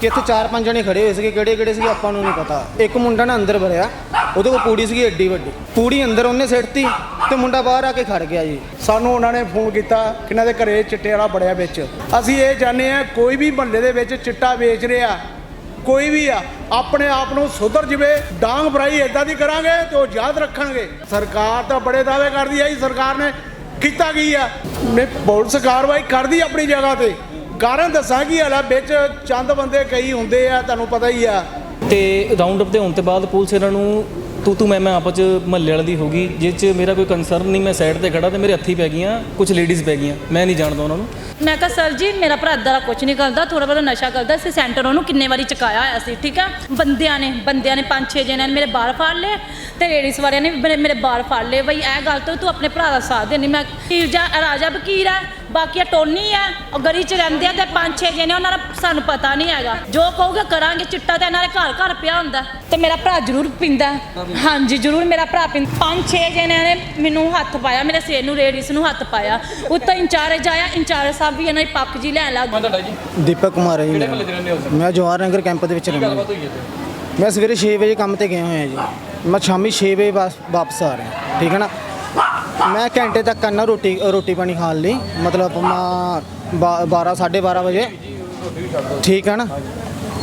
ਕਿ ਇੱਥੇ ਚਾਰ ਪੰਜ ਜਣੇ ਖੜੇ ਹੋਏ ਸੀਗੇ, ਕਿਹੜੇ ਕਿਹੜੇ ਸੀਗੇ ਆਪਾਂ ਨੂੰ ਨਹੀਂ ਪਤਾ। ਇੱਕ ਮੁੰਡਾ ਨਾ ਅੰਦਰ ਵੜਿਆ ਉਹਦੇ ਕੋਲ ਪੂੜੀ ਸੀਗੀ ਏਡੀ ਵੱਡੀ। ਪੂੜੀ ਅੰਦਰ ਉਹਨੇ ਸਿੱਟਤੀ ਤੇ ਮੁੰਡਾ ਬਾਹਰ ਆ ਕੇ ਖੜ ਗਿਆ ਜੀ। ਸਾਨੂੰ ਉਹਨਾਂ ਨੇ ਫੋਨ ਕੀਤਾ ਕਿ ਇਹਨਾਂ ਦੇ ਘਰੇ ਚਿੱਟੇ ਵਾਲਾ ਬੜਿਆ ਵਿੱਚ। ਅਸੀਂ ਇਹ ਜਾਣਦੇ ਆ ਕੋਈ ਵੀ ਮਹੱਲੇ ਦੇ ਵਿੱਚ ਚਿੱਟਾ ਵੇਚ ਰਿਹਾ, ਕੋਈ ਵੀ ਆ, ਆਪਣੇ ਆਪ ਨੂੰ ਸੁਧਰ ਜਵੇ, ਡਾਂਗ ਫਰਾਈ ਇਦਾਂ ਦੀ ਕਰਾਂਗੇ ਤੇ ਉਹ ਯਾਦ ਰੱਖਣਗੇ। ਸਰਕਾਰ ਤਾਂ ਬੜੇ ਦਾਅਵੇ ਕਰਦੀ ਆ ਜੀ, ਸਰਕਾਰ ਨੇ ਕੀਤਾ ਕੀ ਆ? ਨੇ ਪੁਲਿਸ ਕਾਰਵਾਈ ਕਰਦੀ ਆਪਣੀ ਜਗ੍ਹਾ ਤੇ। ਕਾਰਨ ਦੱਸਾਂ ਕੀ ਹਾਲਾ ਵਿੱਚ ਚੰਦ ਬੰਦੇ ਕਈ ਹੁੰਦੇ ਆ ਤੁਹਾਨੂੰ ਪਤਾ ਹੀ ਆ। ਤੇ ਰਾਉਂਡ ਅਪ ਦੇ ਹੋਣ ਤੋਂ ਬਾਅਦ ਪੁਲਿਸ ਇਹਨਾਂ ਨੂੰ ਤੂੰ ਤੂੰ ਮੈਂ ਮੈਂ ਆਪਸ ਚ ਮਹੱਲੇ ਵਾਲੇ ਦੀ ਹੋ ਗਈ ਜਿਸ ਚ ਮੇਰਾ ਕੋਈ ਕੰਸਰਨ ਨਹੀਂ ਮੈਂ ਸਾਈਡ ਤੇ ਖੜਾ ਤੇ ਮੇਰੇ ਹੱਥੀ ਪੈ ਗਈਆਂ ਕੁਝ ਲੇਡੀਜ਼ ਪੈ ਗਈਆਂ ਮੈਂ ਨਹੀਂ ਜਾਣਦਾ ਉਹਨਾਂ ਨੂੰ। ਮੈਂ ਕਿਹਾ ਸਰ ਜੀ ਮੇਰਾ ਭਰਾ ਦਾ ਕੁਝ ਨਹੀਂ ਕਰਦਾ ਥੋੜਾ ਬਹੁਤਾ ਨਸ਼ਾ ਕਰਦਾ ਸੀ ਸੈਂਟਰ ਉਹਨੂੰ ਕਿੰਨੇ ਵਾਰੀ ਚਕਾਇਆ ਹੋਇਆ ਸੀ ਠੀਕ ਆ? ਬੰਦਿਆਂ ਨੇ ਬੰਦਿਆਂ ਨੇ ਪੰਜ ਛੇ ਜਣਿਆਂ ਨੇ ਮੇਰੇ ਬਾਲ ਫਾੜ ਲਏ ਤੇ ਲੇਡੀਜ਼ ਵਾਲਿਆਂ ਨੇ ਵੀ ਮੇਰੇ ਬਾਲ ਫਾੜ ਲਏ। ਬਈ ਇਹ ਗੱਲ ਤੋਂ ਤੂੰ ਆਪਣੇ ਭਰਾ ਦਾ ਸਾਥ ਦੇਣੀ ਮੈਂ ਵਕੀਲ ਜਾ ਰਾਜਾ ਵਕੀਲ ਹੈ ਬਾਕੀ ਆ ਟੋਨੀ ਹੈ ਉਹ ਗਲੀ ਚ ਰਹਿੰਦੇ ਆ ਤੇ ਪੰਜ ਛੇ ਜਣੇ ਉਹਨਾਂ ਦਾ ਸਾਨੂੰ ਪਤਾ ਨਹੀਂ ਹੈਗਾ। ਜੋ ਕਹੋਗੇ ਕਰਾਂਗੇ ਚਿੱਟਾ ਤੇ ਇਹਨਾਂ ਦੇ ਘਰ ਘਰ ਪਿਆ ਹੁੰਦਾ। ਤੇ ਮੇਰਾ ਭਰਾ ਜ਼ਰੂਰ ਪਿੰਦਾ। ਹਾਂਜੀ ਜ਼ਰੂਰ ਮੇਰਾ ਭਰਾ ਪਿੰਦਾ। ਪੰਜ ਛੇ ਜਣਿਆਂ ਨੇ ਮੈਨੂੰ ਹੱਥ ਪਾਇਆ ਮੇਰੇ ਸਿਰ ਨੂੰ ਲੇਡੀਜ਼ ਨੂੰ ਹੱਥ ਪਾਇਆ। ਉੱਤੋਂ ਇੰਚਾਰਜ ਆਇਆ ਇੰਚਾਰਜ ਸਾਹਿਬ ਵੀ ਇਹਨਾਂ ਦੀ ਪੱਖ ਜੀ ਲੈਣ ਲੱਗ ਗਏ। ਤੁਹਾਡਾ ਜੀ ਦੀਪਕ ਕੁਮਾਰ ਹੈ ਜੀ ਮੇਰਾ। ਮੈਂ ਜਵਾਹਰ ਨਗਰ ਕੈਂਪ ਦੇ ਵਿੱਚ ਰਹਿੰਦਾ। ਮੈਂ ਸਵੇਰੇ 6 ਵਜੇ ਕੰਮ ਤੇ ਗਿਆ ਹੋਇਆ ਜੀ। ਮੈਂ ਸ਼ਾਮੀ 6 ਵਜੇ ਵਾਸ- ਵਾਪਸ ਆ ਰਿਹਾ। ਠੀਕ ਹੈ ਨਾ? ਮੈਂ ਘੰਟੇ ਤੱਕ ਕਰਨਾ ਰੋਟੀ ਰੋਟੀ ਪਾਣੀ ਖਾਣ ਲਈ। ਮਤਲਬ ਮੈਂ 12 12:30 ਵਜੇ। ਠੀਕ ਹੈ ਨਾ?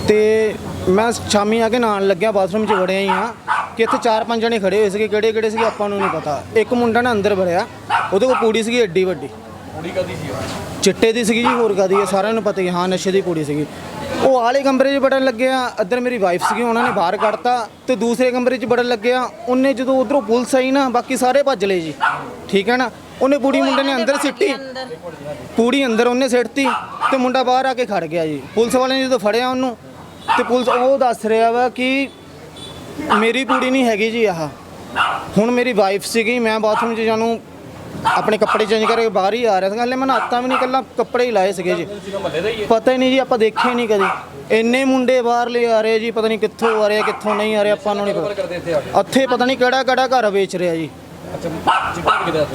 ਤੇ ਮੈਂ ਸ਼ਾਮੀ ਆ ਕੇ ਨਹਾਉਣ ਲੱਗਿਆ ਬਾਥਰੂਮ 'ਚ ਵੜਿਆ ਹੀ ਆ। ਕਿ ਇੱਥੇ ਚਾਰ ਪੰਜ ਜਣੇ ਖੜੇ ਹੋਏ ਸੀਗੇ। ਕਿਹੜੇ ਕਿਹੜੇ ਸੀਗੇ ਆਪਾਂ ਨੂੰ ਨਹੀਂ ਪਤਾ। ਇੱਕ ਮੁੰਡਾ ਨਾ ਅੰਦਰ ਵੜਿਆ। ਉਹਦੇ ਕੋਲ ਪੂੜੀ ਸੀਗੀ ਏਡੀ ਵੱਡੀ। ਕੁੜੀ ਕਦੀ ਸੀ? ਚਿੱਟੇ ਦੀ ਸੀਗੀ ਜੀ ਹੋਰ ਕਾਦੀ ਹੈ ਸਾਰਿਆਂ ਨੂੰ ਪਤਾ ਹੈ, ਹਾਂ ਨਸ਼ੇ ਦੀ ਪੂੜੀ ਸੀਗੀ। ਉਹ ਆਲੇ ਕਮਰੇ 'ਚ ਵੜਨ ਲੱਗਿਆ ਇੱਧਰ ਮੇਰੀ ਵਾਈਫ ਸੀਗੀ, ਉਹਨਾਂ ਨੇ ਬਾਹਰ ਕੱਢਤਾ ਤੇ ਦੂਸਰੇ ਕਮਰੇ 'ਚ ਵੜਨ ਲੱਗਿਆ ਉਹਨੇ ਜਦੋਂ ਉਧਰੋਂ ਪੁਲਿਸ ਆਈ ਨਾ, ਬਾਕੀ ਸਾਰੇ ਭੱਜ ਲਏ ਜੀ। ਠੀਕ ਹੈ ਨਾ? ਉਹਨੇ ਪੂੜੀ ਮੁੰਡੇ ਨੇ ਅੰਦਰ ਸਿੱਟੀ। ਪੂੜੀ ਅੰਦਰ ਉਹਨੇ ਸਿੱਟਤੀ ਤੇ ਮੁੰਡਾ ਬਾਹਰ ਆ ਕੇ ਖੜ ਗਿਆ ਜੀ। ਪੁਲਿਸ ਵਾਲਿਆਂ ਨੇ ਜਦੋਂ ਫੜਿਆ ਉਹਨੂੰ ਤੇ ਪੁਲਿਸ ਉਹ ਦੱਸ ਰਿਹਾ ਵਾ ਕਿ ਮੇਰੀ ਪੂੜੀ ਨਹੀਂ ਹੈਗੀ ਜੀ ਆਹ। ਹੁਣ ਮੇਰੀ ਵਾਈਫ ਸੀਗੀ, ਮੈਂ ਬਾਥਰੂਮ 'ਚ ਜਾਨੂੰ ਆਪਣੇ ਕੱਪੜੇ ਚੇਂਜ ਕਰਕੇ ਬਾਹਰ ਹੀ ਆ ਰਿਹਾ ਸੀ ਹਲੇ ਮੈਂ ਨਹਾਤਾ ਵੀ ਨਹੀਂ ਕੱਲਾ ਕੱਪੜੇ ਹੀ ਲਾਏ ਸੀਗੇ ਜੀ। ਪਤਾ ਹੀ ਨਹੀਂ ਜੀ, ਆਪਾਂ ਦੇਖੇ ਨਹੀਂ ਕਦੇ। ਇੰਨੇ ਮੁੰਡੇ ਬਾਹਰ ਲੈ ਆ ਰਹੇ ਜੀ, ਪਤਾ ਨਹੀਂ ਕਿੱਥੋਂ ਆ ਰਹੇ ਕਿੱਥੋਂ ਨਹੀਂ ਆ ਰਹੇ, ਆਪਾਂ ਨੂੰ ਨਹੀਂ ਕਵਰ ਪਤਾ। ਕਰਦੇ ਇੱਥੇ ਪਤਾ ਨਹੀਂ ਕਿਹੜਾ ਕਿਹੜਾ ਘਰ ਵੇਚ ਰਿਹਾ ਜੀ।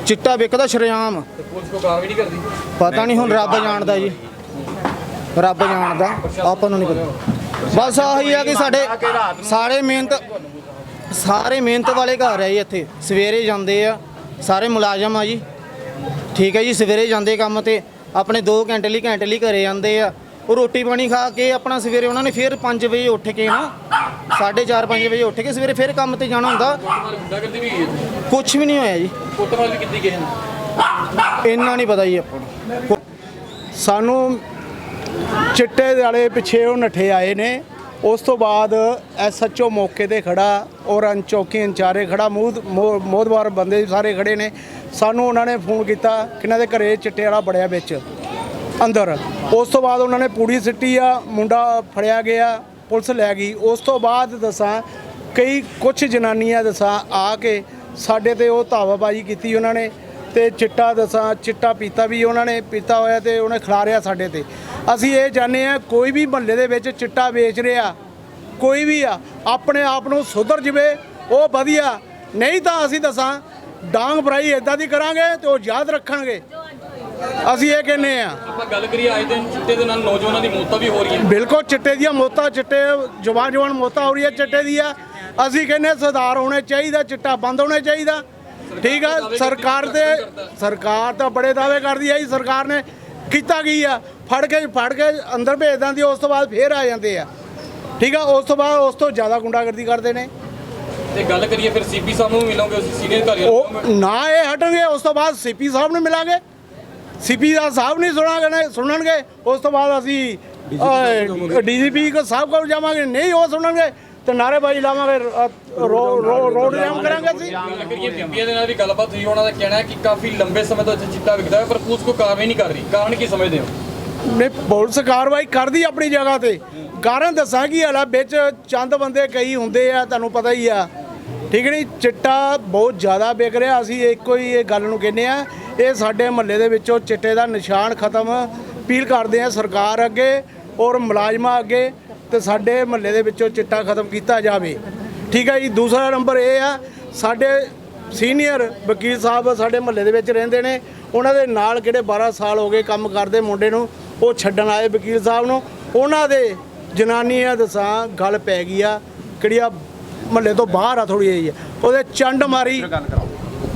ਚਿੱਟਾ ਵਿਕਦਾ ਸ਼ਰੇਆਮ। ਪਤਾ ਨਹੀਂ ਹੁਣ ਰੱਬ ਜਾਣਦਾ ਜੀ। ਰੱਬ ਜਾਣਦਾ, ਆਪਾਂ ਨੂੰ ਨਹੀਂ ਪਤਾ। ਬਸ ਆਹੀ ਆ ਕਿ ਸਾਡੇ ਸਾਰੇ ਮਿਹਨਤ ਸਾਰੇ ਮਿਹਨਤ ਵਾਲੇ ਘਰ ਆ ਜੀ ਇੱਥੇ। ਸਵੇਰੇ ਜਾਂਦੇ ਆ। ਸਾਰੇ ਮੁਲਾਜ਼ਮ ਆ ਜੀ। ਠੀਕ ਹੈ ਜੀ, ਸਵੇਰੇ ਜਾਂਦੇ ਕੰਮ ਤੇ, ਆਪਣੇ 2 ਘੰਟੇ ਲਈ ਘੰਟੇ ਲਈ ਘਰੇ ਜਾਂਦੇ ਆ। ਉਹ ਰੋਟੀ ਪਾਣੀ ਖਾ ਕੇ ਆਪਣਾ ਸਵੇਰੇ ਉਹਨਾਂ ਨੇ ਫਿਰ 5 ਵਜੇ ਉੱਠ ਕੇ ਨਾ 4:30 5 ਵਜੇ ਉੱਠ ਕੇ ਸਵੇਰੇ ਫਿਰ ਕੰਮ ਤੇ ਜਾਣਾ ਹੁੰਦਾ। ਕੁੱਟਮਾਰ ਵੀ ਕੁਝ ਵੀ ਨਹੀਂ ਹੋਇਆ ਜੀ। ਕੁੱਟਮਾਰ ਵੀ ਕੀਤੀ ਕਿਸੇ ਨੇ ਇੰਨਾ ਨਹੀਂ ਪਤਾ ਜੀ ਆਪਾਂ ਨੂੰ। ਸਾਨੂੰ ਚਿੱਟੇ ਵਾਲੇ ਪਿੱਛੇ ਉਹ ਨੱਠੇ ਆਏ ਨੇ। ਉਸ ਤੋਂ ਬਾਅਦ ਐਸਐਚਓ ਮੌਕੇ ਤੇ ਖੜਾ, ਔਰ ਅਨਚੌਕੀ ਇੰਚਾਰੇ ਖੜਾ ਮੂਦ ਮੋਦਵਾਰ ਬੰਦੇ ਸਾਰੇ ਖੜੇ ਨੇ। ਸਾਨੂੰ ਉਹਨਾਂ ਨੇ ਫੋਨ ਕੀਤਾ ਕਿ ਇਹਨਾਂ ਦੇ ਘਰੇ ਚਿੱਟੇ ਵਾਲਾ ਬੜਿਆ ਵਿੱਚ, ਅੰਦਰ। ਉਸ ਤੋਂ ਬਾਅਦ ਉਹਨਾਂ ਨੇ ਪੂੜੀ ਸਿੱਟੀ ਆ, ਮੁੰਡਾ ਫੜਿਆ ਗਿਆ, ਪੁਲਿਸ ਲੈ ਗਈ। ਉਸ ਤੋਂ ਬਾਅਦ ਦੱਸਾਂ, ਕਈ ਕੁਝ ਜਨਾਨੀਆਂ ਦੱਸਾਂ, ਆ ਕੇ ਸਾਡੇ ਤੇ ਉਹ ਧਾਵਾਬਾਜੀ ਕੀਤੀ ਉਹਨਾਂ ਨੇ, ਤੇ ਚਿੱਟਾ ਦੱਸਾਂ, ਚਿੱਟਾ ਪੀਤਾ ਵੀ ਉਹਨਾਂ ਨੇ, ਪੀਤਾ ਹੋਇਆ ਤੇ ਉਹਨੇ ਖਿਲਾਰਿਆ ਸਾਡੇ ਤੇ। ਅਸੀਂ ਇਹ ਜਾਣਦੇ ਆ ਕੋਈ ਵੀ ਮਹੱਲੇ ਦੇ ਵਿੱਚ ਚਿੱਟਾ ਵੇਚ ਰਿਹਾ ਕੋਈ ਵੀ ਆ ਆਪਣੇ ਆਪ ਨੂੰ ਸੁਧਰ ਜਵੇ ਉਹ ਵਧੀਆ। ਨਹੀਂ ਤਾਂ ਅਸੀਂ ਦੱਸਾਂ ਡਾਂਗ ਫਰਾਈ ਇਦਾਂ ਦੀ ਕਰਾਂਗੇ ਤੇ ਉਹ ਯਾਦ ਰੱਖਣਗੇ ਅਸੀਂ ਇਹ ਕਹਿੰਦੇ ਆ ਆਪਾਂ ਗੱਲ ਕਰੀਏ ਅੱਜ ਦਿਨ ਚਿੱਟੇ ਦੇ ਨਾਲ ਨੌਜਵਾਨਾਂ ਦੀ ਮੌਤਾਂ ਵੀ ਹੋ ਰਹੀਆਂ। ਬਿਲਕੁਲ ਚਿੱਟੇ ਦੀਆਂ ਮੌਤਾਂ ਚਿੱਟੇ ਜਵਾਨ ਜਵਾਨ ਮੌਤਾਂ ਹੋ ਰਹੀਆਂ ਚਿੱਟੇ ਦੀਆਂ। ਅਸੀਂ ਕਹਿੰਦੇ ਸੁਧਾਰ ਹੋਣੇ ਚਾਹੀਦਾ ਚਿੱਟਾ ਬੰਦ ਹੋਣਾ ਚਾਹੀਦਾ। ਠੀਕ ਆ ਸਰਕਾਰ ਦੇ ਸਰਕਾਰ ਤਾਂ ਬੜੇ ਦਾਅਵੇ ਕਰਦੀ ਹੈ ਜੀ ਸਰਕਾਰ ਨੇ ਕੀਤਾ ਕੀ ਆ? ਫੜ ਕੇ ਫੜ ਕੇ ਅੰਦਰ ਭੇਜ ਦਿੰਦੀ ਉਸ ਤੋਂ ਬਾਅਦ ਫੇਰ ਆ ਜਾਂਦੇ ਆ। ਠੀਕ ਆ ਉਸ ਤੋਂ ਬਾਅਦ ਉਸ ਤੋਂ ਜ਼ਿਆਦਾ ਗੁੰਡਾਗਰਦੀ ਕਰਦੇ ਨੇ। ਤੇ ਗੱਲ ਕਰੀਏ ਫਿਰ ਸੀਪੀ ਸਾਹਿਬ ਨੂੰ ਮਿਲੋਗੇ ਉਸ ਸੀਨੀਅਰ ਅਧਿਕਾਰੀਆਂ ਉਹ ਨੂੰ ਨਾ ਇਹ ਹਟਣਗੇ ਉਸ ਤੋਂ ਬਾਅਦ ਸੀਪੀ ਸਾਹਿਬ ਨੂੰ ਮਿਲਾਂਗੇ। ਸੀਪੀ ਦਾ ਸਾਹਿਬ ਨਹੀਂ ਸੁਣਾਂਗੇ ਸੁਣਨਗੇ ਉਸ ਤੋਂ ਬਾਅਦ ਅਸੀਂ ਡੀਜੀਪੀ ਕੋ ਸਾਹਿਬ ਕੋਲ ਜਾਵਾਂਗੇ ਨਹੀਂ ਉਹ ਸੁਣਨਗੇ ਤੇ ਨਾਰੇਬਾਜ਼ੀ ਲਾਵਾਂਗੇ ਅ, ਰੋ- ਰੋ- ਰੋਡ ਜਾਮ ਕਰਾਂਗੇ। ਅਸੀਂ। ਬੀਬੀਆਂ ਦੇ ਨਾਲ ਵੀ ਗੱਲਬਾਤ ਹੋਈ ਉਹਨਾਂ ਦਾ ਕਹਿਣਾ ਹੈ ਕਿ ਕਾਫੀ ਲੰਬੇ ਸਮੇਂ ਤੋਂ ਚਿੱਟਾ ਵਿਕਦਾ ਹੈ ਪਰ ਪੁਲਿਸ ਕੋ ਕਾਰਵਾਈ ਨਹੀਂ ਕਰ ਰਹੀ। ਕਾਰਨ ਕੀ ਸਮਝਦੇ ਹੋ? ਨੇ ਪੁਲਿਸ ਕਾਰਵਾਈ ਕਰਦੀ ਆਪਣੀ ਜਗ੍ਹਾ ਤੇ। ਕਾਰਨ ਦੱਸਾਂ ਕੀ ਹਾਲਾ, ਵਿੱਚ ਚੰਦ ਬੰਦੇ ਕਈ ਹੁੰਦੇ ਆ, ਤੁਹਾਨੂੰ ਪਤਾ ਹੀ ਆ। ਠੀਕ ਨਹੀਂ? ਚਿੱਟਾ ਬਹੁਤ ਜ਼ਿਆਦਾ ਵਿਕ ਰਿਹਾ, ਅਸੀਂ ਇੱਕੋ ਹੀ ਇਹ ਗੱਲ ਨੂੰ ਕਹਿੰਦੇ ਆ। ਇਹ ਸਾਡੇ ਮਹੱਲੇ ਦੇ ਵਿੱਚੋਂ ਚਿੱਟੇ ਦਾ ਨਿਸ਼ਾਨ ਖਤਮ ਅਪੀਲ ਕਰਦੇ ਆ ਸਰਕਾਰ ਅੱਗੇ ਔਰ ਮੁਲਾਜ਼ਮਾਂ ਅੱਗੇ ਤੇ ਸਾਡੇ ਮਹੱਲੇ ਦੇ ਵਿੱਚੋਂ ਚਿੱਟਾ ਖਤਮ ਕੀਤਾ ਜਾਵੇ। ਠੀਕ ਹੈ ਜੀ? ਦੂਸਰਾ ਨੰਬਰ ਇਹ ਆ, ਸਾਡੇ ਸੀਨੀਅਰ ਵਕੀਲ ਸਾਹਿਬ ਸਾਡੇ ਮਹੱਲੇ ਦੇ ਵਿੱਚ ਰਹਿੰਦੇ ਨੇ। ਉਹਨਾਂ ਦੇ ਨਾਲ ਕਿਹੜੇ 12 ਸਾਲ ਹੋ ਗਏ ਕੰਮ ਕਰਦੇ ਮੁੰਡੇ ਨੂੰ ਉਹ ਛੱਡਣ ਆਏ ਵਕੀਲ ਸਾਹਿਬ ਨੂੰ। ਉਹਨਾਂ ਦੇ ਜਨਾਨੀ ਆ ਦੱਸਾਂ ਗੱਲ ਪੈ ਗਈ ਆ ਕਿਹੜੀ ਆ ਮਹੱਲੇ ਤੋਂ ਬਾਹਰ ਆ ਥੋੜੀ ਜਿਹੀ। ਉਹਦੇ ਚੰਡ ਮਾਰੀ।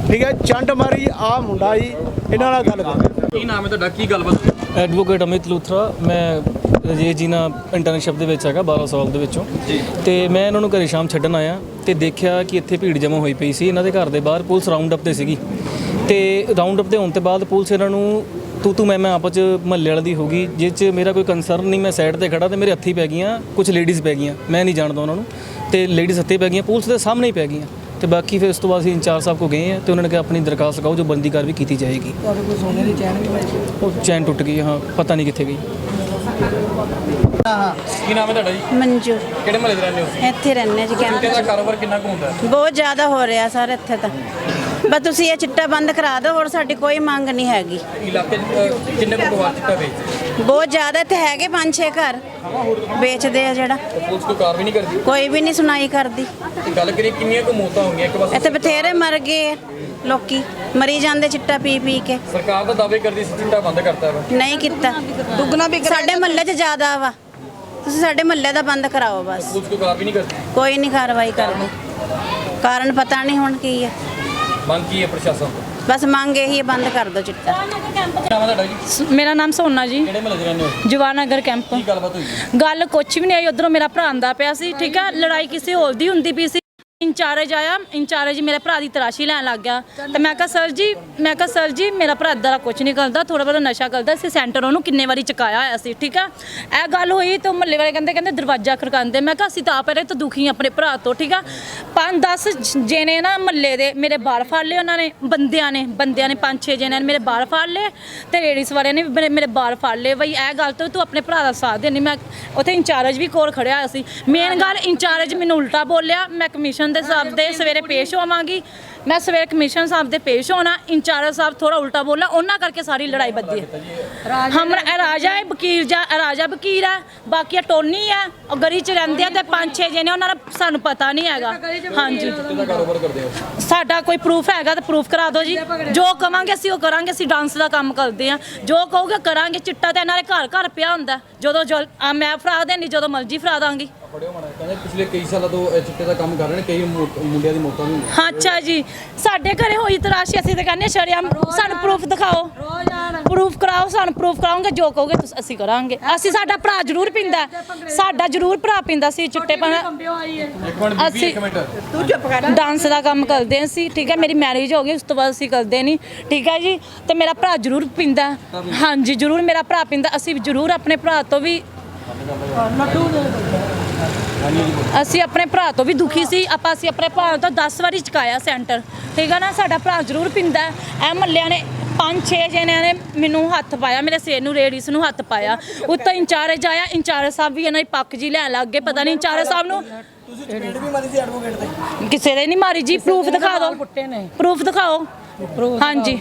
ਠੀਕ ਹੈ ਚੰਡ ਮਾਰੀ ਆ ਮੁੰਡਾ ਜੀ ਇਹਨਾਂ ਨਾਲ ਗੱਲ ਕਰ। ਕੀ ਨਾਮ ਹੈ ਤੁਹਾਡਾ? ਕੀ ਗੱਲਬਾਤ ਐਡਵੋਕੇਟ ਅਮਿਤ ਲੂਥਰਾ। ਮੈਂ ਰਜੇਸ਼ ਜੀ ਨਾਲ ਇੰਟਰਨਸ਼ਿਪ ਦੇ ਵਿੱਚ ਹੈਗਾ 12 ਸਾਲ ਦੇ ਵਿੱਚੋਂ। ਤੇ ਮੈਂ ਇਹਨਾਂ ਨੂੰ ਘਰੇ ਸ਼ਾਮ ਛੱਡਣ ਆਇਆ ਤੇ ਦੇਖਿਆ ਕਿ ਇੱਥੇ ਭੀੜ ਜਮ੍ਹਾਂ ਹੋਈ ਪਈ ਸੀ। ਇਹਨਾਂ ਦੇ ਘਰ ਦੇ ਬਾਹਰ ਪੁਲਿਸ ਰਾਉਂਡ ਅਪ ਤੇ ਸੀਗੀ। ਤੇ ਰਾਉਂਡ ਅਪ ਤੇ ਹੋਣ ਤੋਂ ਬਾਅਦ ਪੁਲਿਸ ਇਹਨਾਂ ਨੂੰ ਤੂੰ ਤੂੰ ਮੈਂ ਮੈਂ ਆਪਸ ਚ ਮਹੱਲੇ ਵਾਲੇ ਦੀ ਹੋ ਗਈ ਜਿਸ ਚ ਮੇਰਾ ਕੋਈ ਕੰਸਰਨ ਨਹੀਂ ਮੈਂ ਸਾਈਡ ਤੇ ਖੜਾ ਤੇ ਮੇਰੇ ਹੱਥੀ ਪੈ ਗਈਆਂ ਕੁਝ ਲੇਡੀਜ਼ ਪੈ ਗਈਆਂ ਮੈਂ ਨਹੀਂ ਜਾਣਦਾ ਉਹਨਾਂ ਨੂੰ ਤੇ ਲੇਡੀਜ਼ ਹੱਥੇ ਪੈ ਗਈਆਂ ਪੁਲਿਸ ਦੇ ਸਾਹਮਣੇ ਹੀ ਪੈ ਗਈਆਂ ਤੇ ਬਾਕੀ ਫਿਰ ਉਸ ਤੋਂ ਬਾਅਦ ਅਸੀਂ ਇੰਚਾਰਜ ਸਾਹਿਬ ਕੋ ਗਏ ਆ ਤੇ ਉਹਨਾਂ ਨੇ ਕਿਹਾ ਆਪਣੀ ਦਰਖਾਸਤ ਲਗਾਓ ਜੋ ਬੰਦੀ ਕਾਰਵਾਈ ਕੀਤੀ ਜਾਏਗੀ। ਤੁਹਾਡੇ ਕੋਲ ਸੋਨੇ ਦੀ ਚੈਨ ਵੀ ਉਹ ਚੈਨ ਟੁੱਟ ਗਈ ਹਾਂ ਪਤਾ ਨਹੀਂ ਕਿੱਥੇ ਗਈ। ਕੀ ਨਾਮ ਹੈ ਤੁਹਾਡਾ ਜੀ? ਮੰਜੂ। ਕਿਹੜੇ ਮਹੱਲੇ ਦੇ ਰਹਿੰਦੇ ਹੋ? ਇੱਥੇ ਰਹਿੰਦੇ ਜੀ ਕੈਂਪ ਦਾ ਕਾਰੋਬਾਰ ਕਿੰਨਾ ਕੁ ਹੁੰਦਾ? ਹੈ? ਬਹੁਤ ਜ਼ਿਆਦਾ ਹੋ ਰਿਹਾ ਸਰ ਇੱਥੇ ਤਾਂ। ਬਸ ਤੁਸੀਂ ਇਹ ਚਿੱਟਾ ਬੰਦ ਕਰਾ ਦਿਓ ਹੋਰ ਸਾਡੀ ਕੋਈ ਮੰਗ ਨਹੀਂ ਹੈਗੀ। ਇਲਾਕੇ 'ਚ ਅਹ, ਕਿੰਨੇ ਕੁ ਪਰਿਵਾਰ ਚਿੱਟਾ ਵੇਚਦੇ? ਬਹੁਤ ਜ਼ਿਆਦਾ ਇੱਥੇ ਹੈਗੇ ਪੰਜ ਛੇ ਘਰ। ਵੇਚਦੇ ਆ ਜਿਹੜਾ। ਤੇ ਪੁਲਿਸ ਕੋਈ ਕਾਰਵਾਈ ਨਹੀਂ ਕਰਦੀ? ਕੋਈ ਵੀ ਨਹੀਂ ਸੁਣਾਈ ਕਰਦੀ। ਤੇ ਗੱਲ ਕਰੀਏ ਕਿੰਨੀਆਂ ਕੁ ਮੌਤਾਂ ਹੋਈਆਂ ਇੱਕ ਪਾਸੇ? ਇੱਥੇ ਬਥੇਰੇ ਮਰ ਗਏ ਆ ਲੋਕੀ। ਮਰੀ ਜਾਂਦੇ ਚਿੱਟਾ ਪੀ ਪੀ ਕੇ। ਸਰਕਾਰ ਦਾ ਦਾਅਵੇ ਕਰਦੀ ਸੀ ਚਿੱਟਾ ਬੰਦ ਕਰਤਾ ਵਾ। ਨਹੀਂ ਕੀਤਾ। ਦੁੱਗਣਾ ਵੀ ਸਾਡੇ ਮਹੱਲੇ 'ਚ ਜ਼ਿਆਦਾ ਵਾ। ਤੁਸੀਂ ਸਾਡੇ ਮਹੱਲੇ ਦਾ ਬੰਦ ਕਰਾਓ ਬਸ। ਪੁਲਿਸ ਕੋਈ ਕਾਰਵਾਈ ਨਹੀਂ ਕਰਦੀ? ਕੋਈ ਨਹੀਂ ਕਾਰਵਾਈ ਕਰਦੇ ਕਾਰਨ ਪਤਾ ਨਹੀਂ ਹੁਣ ਕੀ ਹੈ ਮੰਗ ਕੀ ਹੈ ਪ੍ਰਸ਼ਾਸਨ ਤੋਂ? ਬਸ ਮੰਗ ਇਹੀ ਹੈ ਬੰਦ ਕਰ ਦਿਓ ਚਿੱਟਾ। ਕੀ ਨਾਮ ਹੈ ਤੁਹਾਡਾ ਜੀ? ਮੇਰਾ ਨਾਮ ਸੋਨਾ ਜੀ। ਕਿਹੜੇ ਮਹੱਲੇ ਦੇ ਰਹਿੰਦੇ ਹੋ? ਜਵਾਨਗਰ ਕੈਂਪ ਕੀ ਗੱਲਬਾਤ ਹੋਈ? ਗੱਲ ਕੁਛ ਵੀ ਨਹੀਂ ਆਈ ਉਧਰੋਂ ਮੇਰਾ ਭਰਾ ਆਂਦਾ ਪਿਆ ਸੀ ਠੀਕ ਹੈ ਲੜਾਈ ਕਿਸੇ ਹੋਰ ਦੀ ਹੁੰਦੀ ਪਈ ਸੀ। ਇੰਚਾਰਜ ਆਇਆ, ਇੰਚਾਰਜ ਮੇਰੇ ਭਰਾ ਦੀ ਤਰਾਸ਼ੀ ਲੈਣ ਲੱਗ ਗਿਆ। ਤੇ ਮੈਂ ਕਿਹਾ, ਸਰ ਜੀ, ਮੈਂ ਕਿਹਾ, ਸਰ ਜੀ, ਮੇਰਾ ਭਰਾ ਏਦਾਂ ਦਾ ਕੁਝ ਨਹੀਂ ਕਰਦਾ ਥੋੜਾ ਬਹੁਤਾ ਨਸ਼ਾ ਕਰਦਾ ਸੀ ਸੈਂਟਰ ਉਹਨੂੰ ਕਿੰਨੇ ਵਾਰੀ ਚੁਕਾਇਆ ਹੋਇਆ ਸੀ, ਠੀਕ ਹੈ ਇਹ ਗੱਲ ਹੋਈ ਤੇ ਮੱਲੇ ਵਾਲੇ ਕਹਿੰਦੇ ਕਹਿੰਦੇ ਦਰਵਾਜ਼ਾ ਖੜਕਾਉਂਦੇ। ਮੈਂ ਕਿਹਾ, ਅਸੀਂ ਤਾਂ ਆਪ ਰਹੇ ਤਾਂ ਦੁਖੀ ਹਾਂ ਆਪਣੇ ਭਰਾ ਤੋਂ, ਠੀਕ ਆ? ਪੰਜ 10 ਜਣੇ ਨਾ ਮੱਲੇ ਦੇ ਮੇਰੇ ਬਾਲ ਫੜ ਲਏ ਉਹਨਾਂ ਨੇ, ਬੰਦਿਆਂ ਨੇ ਬੰਦਿਆਂ ਨੇ ਪੰਜ ਛੇ ਜਣਿਆਂ ਨੇ ਮੇਰੇ ਬਾਲ ਫੜ ਲਏ ਤੇ ਲੇਡੀਜ਼ ਵਾਲਿਆਂ ਨੇ ਵੀ ਮੇਰੇ ਮੇਰੇ ਬਾਲ ਫੜ ਲਏ। ਬਈ, ਇਹ ਗੱਲ ਤੋਂ ਤੂੰ ਆਪਣੇ ਭਰਾ ਦਾ ਸਾਥ ਦੇਣੀ ਮੈਂ ਉੱਥੇ ਇੰਚਾਰਜ ਵੀ ਕੋਲ ਖੜਿਆ ਹੋਇਆ ਸੀ। ਮੇਨ ਗੱਲ, ਇੰਚਾਰਜ ਮੈਨੂੰ ਉਲਟਾ ਬੋਲਿਆ, ਮੈਂ ਕਮਿਸ਼ਨ ਦੇ ਸਾਹਿਬ ਦੇ ਸਵੇਰੇ ਪੇਸ਼ ਹੋਵਾਂਗੀ। ਮੈਂ ਸਵੇਰੇ ਕਮਿਸ਼ਨ ਸਾਹਿਬ ਦੇ ਪੇਸ਼ ਹੋਣਾ ਇੰਚਾਰਜ ਸਾਹਿਬ ਥੋੜਾ ਉਲਟਾ ਬੋਲਿਆ ਉਹਨਾਂ ਕਰਕੇ ਸਾਰੀ ਲੜਾਈ ਵੱਧੀ ਹੈ। ਹਮਰਾ ਇਹ ਰਾਜਾ ਹੈ ਵਕੀਲ ਜਾ ਇਹ ਰਾਜਾ ਵਕੀਲ ਹੈ ਬਾਕੀ ਇਹ ਟੋਨੀ ਹੈ ਉਹ ਗਲੀ ਚ ਰਹਿੰਦੇ ਆ ਤੇ ਪੰਜ ਛੇ ਜਣੇ ਉਹਨਾਂ ਦਾ ਸਾਨੂੰ ਪਤਾ ਨਹੀਂ ਹੈਗਾ। ਹਾਂਜੀ। ਸਾਡਾ ਕੋਈ ਪ੍ਰੂਫ ਹੈਗਾ ਤਾਂ ਪ੍ਰੂਫ ਕਰਾ ਦਿਓ ਜੀ। ਜੋ ਕਵਾਂਗੇ ਅਸੀਂ ਉਹ ਕਰਾਂਗੇ ਅਸੀਂ ਡਾਂਸ ਦਾ ਕੰਮ ਕਰਦੇ ਆ ਜੋ ਕਹੋਗੇ ਕਰਾਂਗੇ ਚਿੱਟਾ ਤਾਂ ਇਹਨਾਂ ਦੇ ਘਰ ਘਰ ਪਿਆ ਹੁੰਦਾ। ਜਦੋਂ ਮੈਂ ਫੜਾ ਦੇਣੀ ਜਦੋਂ ਮਰਜ਼ੀ ਫੜਾ ਦਾਂਗੀ। ਫੜਿਓ ਮਾੜਾ ਕਹਿੰਦੇ ਪਿਛਲੇ ਕਈ ਸਾਲਾਂ ਤੋਂ ਇਹ ਚਿੱਟੇ ਦਾ ਕੰਮ ਕਰ ਰਹੇ ਨੇ ਕਈ ਮੋ- ਮੁੰਡਿਆਂ ਦੀ ਮੌਤਾਂ ਵੀ ਹੋਈਆਂ। ਹਾਂ, ਅੱਛਾ ਜੀ। ਸਾਡੇ ਘਰੇ ਹੋਈ ਤਰਾਸ਼ੀ ਅਸੀਂ ਤਾਂ ਕਹਿੰਦੇ ਸ਼ਰਿਆਮ ਸਾਨੂੰ ਪ੍ਰੂਫ ਦਿਖਾਓ। ਪ੍ਰੂਫ ਕਰਾਓ ਸਾਨੂੰ ਪ੍ਰੂਫ ਕਰਾਓਗੇ ਜੋ ਕਹੋਗੇ ਤੁਸੀਂ ਅਸੀਂ ਕਰਾਂਗੇ। ਅਸੀਂ ਸਾਡਾ ਭਰਾ ਜ਼ਰੂਰ ਪਿੰਦਾ ਹੈ। ਸਾਡਾ ਜ਼ਰੂਰ ਭਰਾ ਪਿੰਦਾ ਸੀ ਚਿੱਟੇ ਪਨ ਇੱਕ ਮਿੰਟ ਬੀਬੀ ਅਸੀਂ- ਇੱਕ ਮਿੰਟ। ਡਾਂਸ ਦਾ ਕੰਮ ਕਰਦੇ ਹਾਂ ਅਸੀਂ ਠੀਕ ਹੈ? ਮੇਰੀ ਮੈਰਿਜ ਹੋ ਗਈ ਉਸ ਤੋਂ ਬਾਅਦ ਅਸੀਂ ਕਰਦੇ ਨਹੀਂ ਠੀਕ ਹੈ ਜੀ? ਤੇ ਮੇਰਾ ਭਰਾ ਜ਼ਰੂਰ ਪਿੰਦਾ। ਹਾਂਜੀ ਜ਼ਰੂਰ ਮੇਰਾ ਭਰਾ ਪਿੰਦਾ ਅਸੀਂ ਜ਼ਰੂਰ ਆਪਣੇ ਭਰਾ ਤੋਂ ਵੀ ਅਸੀਂ ਆਪਣੇ ਭਰਾ ਤੋਂ ਵੀ ਦੁਖੀ ਸੀ। ਆਪਾਂ ਅਸੀਂ ਆਪਣੇ ਭਰਾ ਤੋਂ 10 ਵਾਰੀ ਚੁਕਾਇਆ ਸੈਂਟਰ। ਠੀਕ ਹੈ ਨਾ? ਸਾਡਾ ਭਰਾ ਜ਼ਰੂਰ ਪਿੰਦਾ। ਇਹ ਮੱਲਿਆਂ ਨੇ ਪੰਜ ਛੇ ਜਣਿਆਂ ਨੇ ਮੈਨੂੰ ਹੱਥ ਪਾਇਆ ਮੇਰੇ ਸਿਰ ਨੂੰ ਰੇਡੀਸ ਨੂੰ ਹੱਥ ਪਾਇਆ। ਉੱਤੋਂ ਇੰਚਾਰਜ ਆਇਆ। ਇੰਚਾਰਜ ਸਾਹਿਬ ਵੀ ਇਹਨਾਂ ਦੀ ਪੱਕ ਜੀ ਲੈਣ ਲੱਗ ਗਏ। ਪਤਾ ਨਹੀਂ ਇੰਚਾਰਜ ਸਾਹਿਬ ਨੂੰ ਕਿਸੇ ਦੇ ਨਹੀਂ ਮਾਰੀ ਜੀ। ਪ੍ਰੂਫ ਦਿਖਾ ਦਿਓ। ਪ੍ਰੂਫ ਦਿਖਾਓ। ਹਾਂਜੀ।